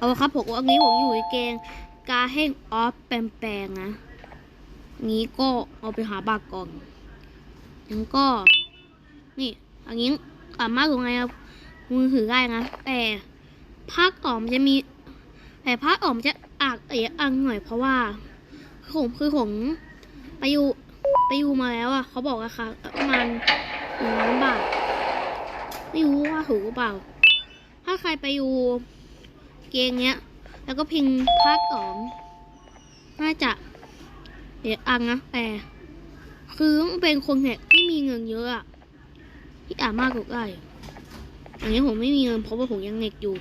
เอาละครับผมวันนี้ผมอยู่ในเกมกาเฮงออฟแปมแปลงนะงี้ก็เอาไปหาบากก่อนยังก็ นี่อันนี้สามารถลงในมือถือได้นะ แต่ภาคต่อมจะมี แต่ภาคต่อมจะอากเอะอังหน่อยเพราะว่าผมคือผมไปอยู่ไปอยู่มาแล้วอะเขาบอกราคาประมาณหนึ่งล้านบาทไม่รู้ว่าถูกหรือเปล่า ถ้าใครไปอยู่ เกงเนี้ย แล้วก็พิงภาคสองน่าจะ เดี๋ยวอังนะแต่คือต้องเป็นคนเนี่ยที่มีเงินเยอะอะที่อ่านมากกว่าได้อันนี้ผมไม่มีเงินเพราะว่าผมยังเด็กอยู่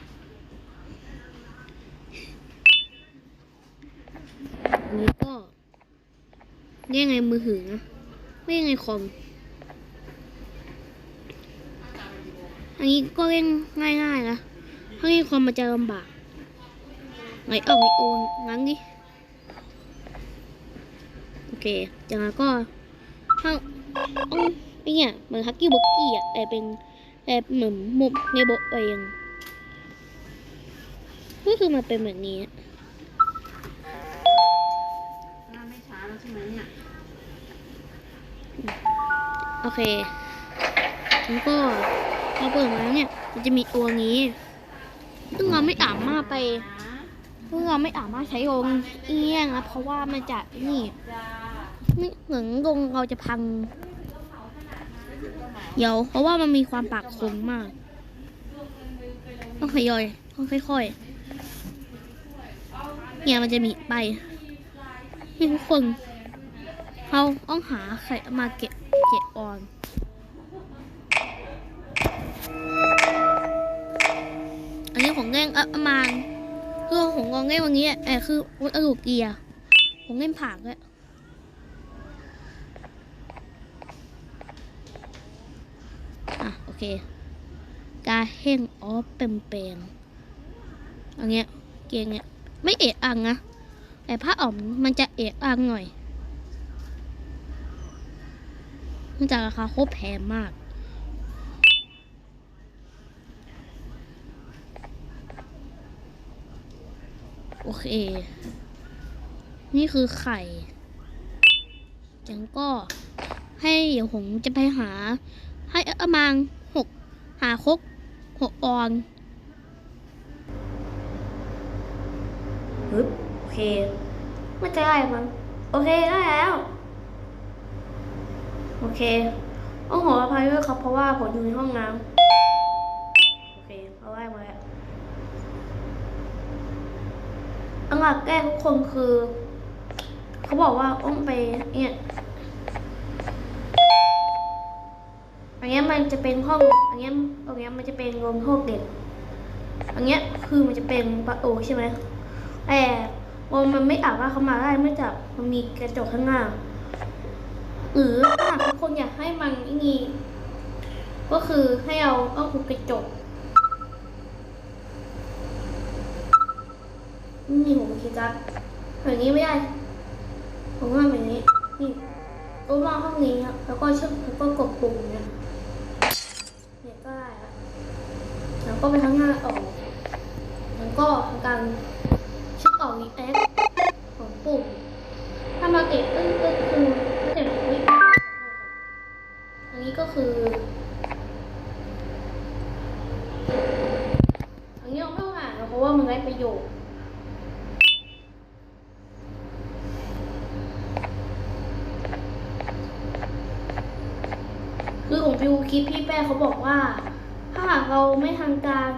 อันนี้ก็เรียกไงมือถือนะไม่ยังไงคอมอันนี้ก็เล่นง่ายๆนะถ้าเล่นคอมมันจะลำบาก ไหนเอาไอโอนงั้นดิโอเคจากนั้นก็ถ้าอ้อไอเนี่ยเหมือนฮักกี้บุกกี้อะแต่เป็นแต่เหมือนมุมในโบเองก็คือมันเป็นแบบนี้หน้าไม่ช้าแล้วใช่ไหมเนี่ยโอเค แล้วก็พอเปิดมาเนี่ย มันจะมีตัวนี้ ซึ่งเราไม่สามารถไป เราไม่สามารถใช้ลงเอี้ยงนะเพราะว่ามันจะนี่ไม่เหมือนลงเราจะพังเดี๋ยวเพราะว่ามันมีความปากคมมาก ต้องขยอยต้องค่อยๆเนี่ยมันจะมีไปที่ทุกคนเขาต้องหาใครมาเก็บเก็บออนอันนี้ของเล่นอะปมาณ คือขององเล่นวันนี้เออคือวัตถุเกียร์ผมเล่นผักเลยอะ โอเค กาเฮงออฟเป็นเปลงอันเนี้ย เกงเนี้ย ไม่เอะอังนะ แต่ผ้าอ่อมมันจะเอะอังหน่อยเนื่องจากราคาโคตรแพงมาก โอเค นี่คือไข่จังก็ให้เดี๋ยวผมจะไปหา ให้ประมาณหกหาคกหกออนฮึบโอเค ไม่จะได้มั้งโอเคได้แล้ว โอเคต้องขออภัยด้วยครับเพราะว่าผมอยู่ในห้องน้ำโอเคเอาได้มาแล้ว อันดับแรกทุกคนคือ เขาบอกว่าต้องไปเนี่ยอันเนี้ยมันจะเป็นห้องอันเนี้ยตรงเนี้ยมันจะเป็นโรงโทษเด็กอันเนี้ยคือมันจะเป็นประตูใช่ไหมแต่วงมันไม่อาจว่าเขามาได้เนื่จากมันมีกระจกข้างหน้าหรือถ้าทุกคนอยากให้มันไอ้นี่ก็คือให้เอาต้องทุบกระจก นี่ผมคิดว่างนี้ไม่ได้ ผมว่าแบบนี้ นี่ก็วางห้องนี้ครับ แล้วก็เชื่อมแล้วก็กดปุ่มเนี่ยเนี่ยก็ได้แล้วแล้วก็ไปข้างหน้าออก แล้วก็ทำการเช็คออกรีแอคของปุ่ม ถ้ามาเก็บก็ก็คือก็จะอุ๊ยอันนี้ก็คือ อันนี้เราไม่ต้องอ่านนะเพราะว่ามันได้ประโยชน์ คือของพิวคลิปพี่แป้เขาบอกว่า ถ้าหากเราไม่ทางการ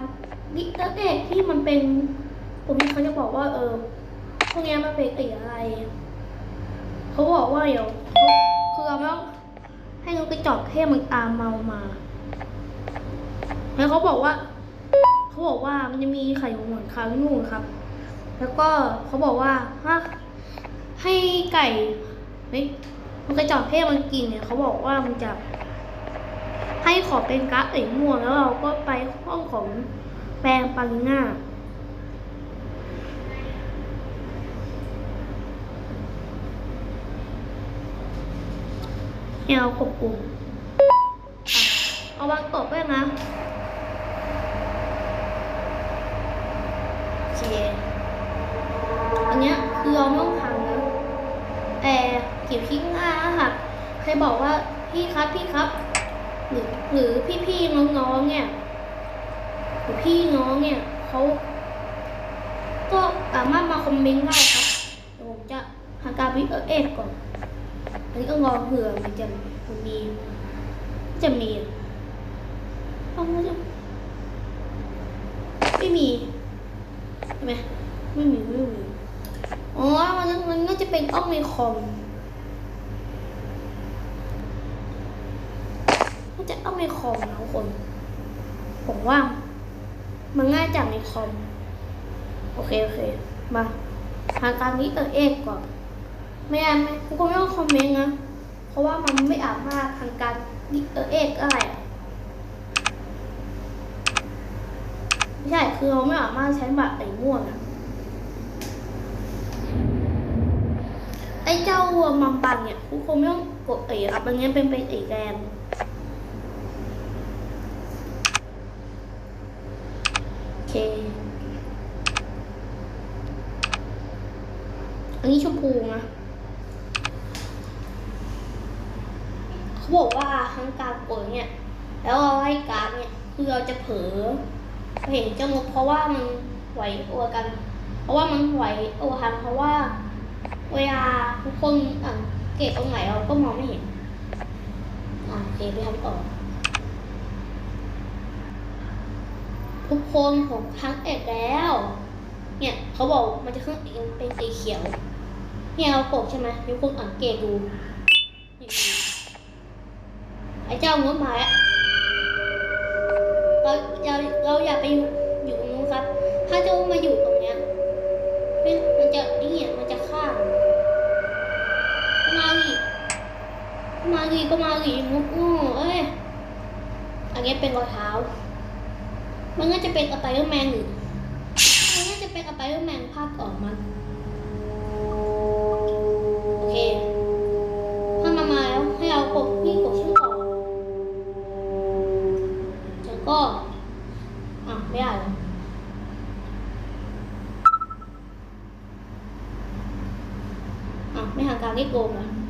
ดิเตอร์เอกที่มันเป็น ผมเขาจะบอกว่า เออพวกนี้มันเป็นตีอะไร เขาบอกว่าเดี๋ยวคือเราต้องให้นกกระจอกเทศมันตามเมามา แล้วเขาบอกว่าเขาบอกว่ามันจะมีไข่หงอนคางนู่นครับ แล้วก็เขาบอกว่าถ้าให้ไก่เฮ้ยนกระจอกเทศมันกินเนี่ยเขาบอกว่ามันจะ ให้ขอเป็นกราฟเอกม่วงแล้วเราก็ไปห้องของแปลงปาริน่าเนี่ยเรากดปุ่มเอาวางตกไว้นะเคเคอันเนี้ยคือเราไม่ต้องพังนะแต่เก็บทิ้งง่าค่ะใครบอกว่าพี่ครับพี่ครับ หรือหรือพี่ๆน้องๆเนี่ยหรือพี่น้องเนี่ยเขาก็สามารถมาคอมเมนต์ได้ครับผมจะหาการวิเออเอ็ดก่อนอันนี้ก็รอเผื่อมันจะมันมีจะมีเอาไม่จะไม่มีใช่ไหมไม่มีไม่มีอ๋อมันมันน่าจะเป็นอ้องในคอม น่าจะอ้องในคอมนะทุกคน ผมว่า มันง่ายจากในคอม โอเค โอเค มาทางการนี้เออเอกก่อน ไม่อ่านไม่ทุกคนไม่ต้องคอมเมนต์นะ เพราะว่ามันไม่อาจมากทางการนี้เออเอกอะไรไม่ใช่ คือเราไม่อามารถใช้บัตรไอ้ม่วงอะไอ้เจ้าวัวมัมบังเนี่ยทุกคนไม่ต้องกดเอ๋อับอันนี้เป็นเป็นเอ๋แรม โอ เคอันนี้ชมพูนะเขาบอกว่าทั้งการกดเนี่ย แล้วเราให้การเนี่ย คือเราจะเผลอเห็นเจ้านกเพราะว่ามันไหวตัวกัน เพราะว่ามันไหวตัวทันเพราะว่า เวลาทุกคนสังเกตตรงไหนเราก็มองไม่เห็น อ่าโอเคไปทำต่อ ทุกคนผมทั้งเอ็ดแล้ว เนี่ยเขาบอกมันจะขึ้นเองเป็นสีเขียว เนี่ยเราปกใช่ไหมทุกคนสังเกตดู ไอ้เจ้างดมาแล้วเราเราเราอย่าไปอยู่อยู่ตรงนู้นครับ ถ้าเจ้ามาอยู่ตรงเนี้ยมันจะนี่เนี่ยมันจะฆ่ามาดิก็มาดิก็มาดิงกโง่เอ้ยอันนี้เป็นรอยเท้า มันน่าจะเป็นสไปเดอร์แมนหรือมันน่าจะเป็นสไปเดอร์แมนภาคก่อมันโอเค ถ้ามามาแล้วให้เรากดนี่กดชื่อออกแล้วก็อะไม่ได้แล้วอะไม่ทางการนี่โกงอะเ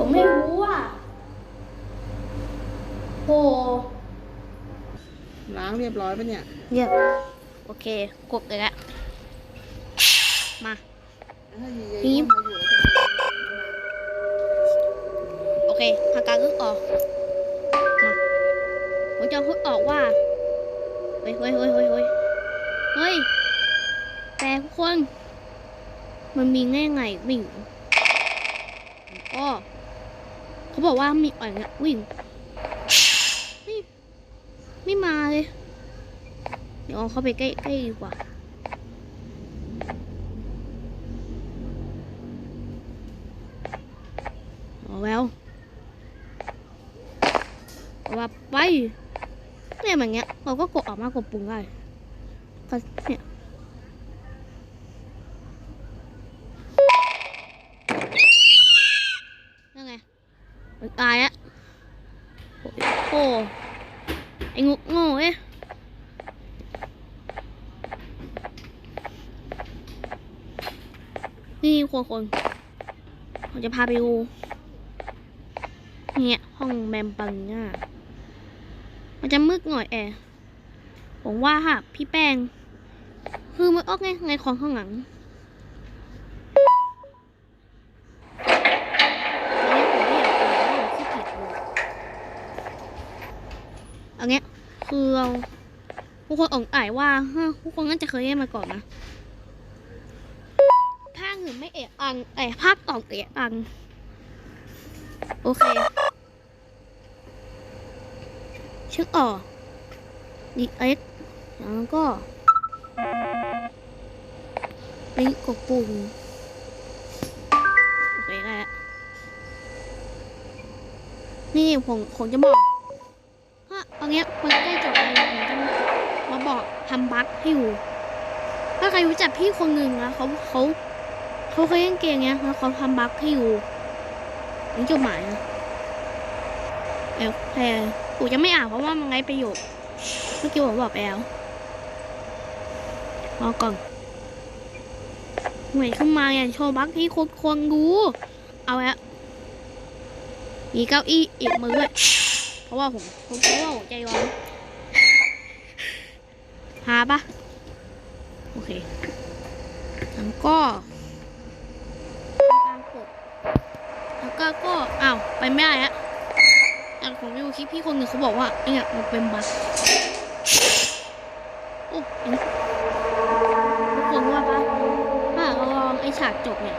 ผมไม่รู้อะโหล้างเรียบร้อยปะเนี่ย เยี่ยมโอเคกดเลยละมาถ้ายีเยปี๊บมาอยู่แล้วจะโอเคทางการก็ออก มาผมจะพูดออกว่า เฮ้ยเฮ้ยเฮ้ยเฮ้ยเฮ้ยเฮ้ย แต่ทุกคน มันมีแง่ไงวิ่งก็ เขาบอกว่ามีอ่อยเนี่ยวิ่งไม่ไม่มาเลย เดี๋ยวเอาเข้าไปใกล้ใกล้ดีกว่าเอาแล้วเอาว่าไปเนี่ยแบบเงี้ยเราก็กดออกมากดปุ่มได้ก็เนี่ยยังไงมันตายอะโอ้ยโอ้ไอ้งูโง่ เอ้ยนี่คนคนผมจะพาไปดูเนี่ยห้องแมมปังเนี่ยมันจะมืดหน่อยแอผมว่าค่ะพี่แป้ง คือมันออกไงไงของข้างหลังอันนี้ผมไม่อยากเปิดเพราะผมขี้เกียจดูอันเนี้ย คือเราทุกคนอ่งอ่ายว่าทุกคนน่าจะเคยเล่นมาก่อนนะภาคหนึ่งไม่เอะอังไอยภาคต่องเอะอัง โอเคเช็คออกดีเอ็กแล้วก็ไปกดปุ่มโอเคได้แล้วนี่ผมผมจะบอก ตอนนี้ยมันใกล้จบแล้วผมจะมาบอกทำบั๊กให้ดูถ้าใครรู้จักพี่คนหนึ่งนะเขาเขาเขาเคยเล่นเกมเนี้ยแล้วเขาทำบั๊กให้ดูนี่จดหมายนะเออแต่ปู่จะไม่อ่านเพราะว่ามันไรประโยชน์เมื่อกี้ผมบอกไปแล้วรอก่อนหมือนขึ้นมาอย่างโชว์บั๊กที่คนคนๆดู เอาละมีเก้าอี้อีกมือด้วย เพราะว่าผมผมเพราะว่าผมใจร้อนหาปะโอเคแล้วก็การกดแล้วก็ก็อ้าวไปไม่ได้อะแต่ผมดูคลิปพี่คนหนึ่งเขาบอกว่าไอ้เนี่ยมันเป็นบั๊กโอ้ยทุกคนว่าปะถ้าเราลองไอ้ฉากจบเนี่ย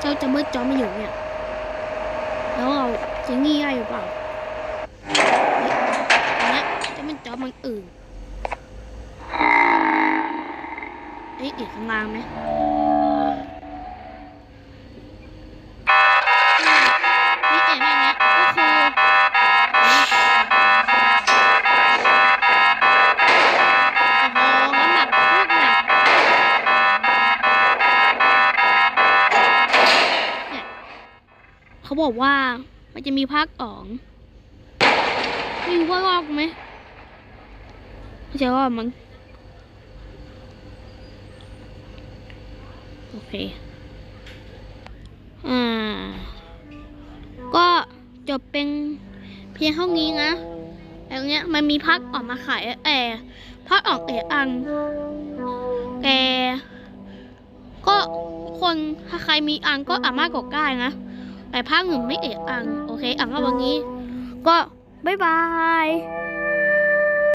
เจ้าจะมืดจอไม่อยู่เนี่ยแล้วเราจะงี่ได้หรือเปล่าอัน เนี้ยจะมันจอมันอื่นเอ้ยเอกข้างล่างไหมนี่เอกแบบเนี้ยก็คือโอ้โหน้ำหนักโคตรหนักเขาบอกว่ามันจะมีภาคสองไม่รู้ว่ารอบไหม ไม่ใช่ว่ามันโอเค อ่า ก็จบเป็นเพียงเท่านี้นะแล้วเนี้ยมันมีพักออกมาขายแต่พักออกเออังแต่ก็คนถ้าใครมีอังก็สามารถกดได้นะ แต่ภาคหนึ่งไม่เอะอัง โอเค อังก็วันนี้ ก็ บ๊ายบาย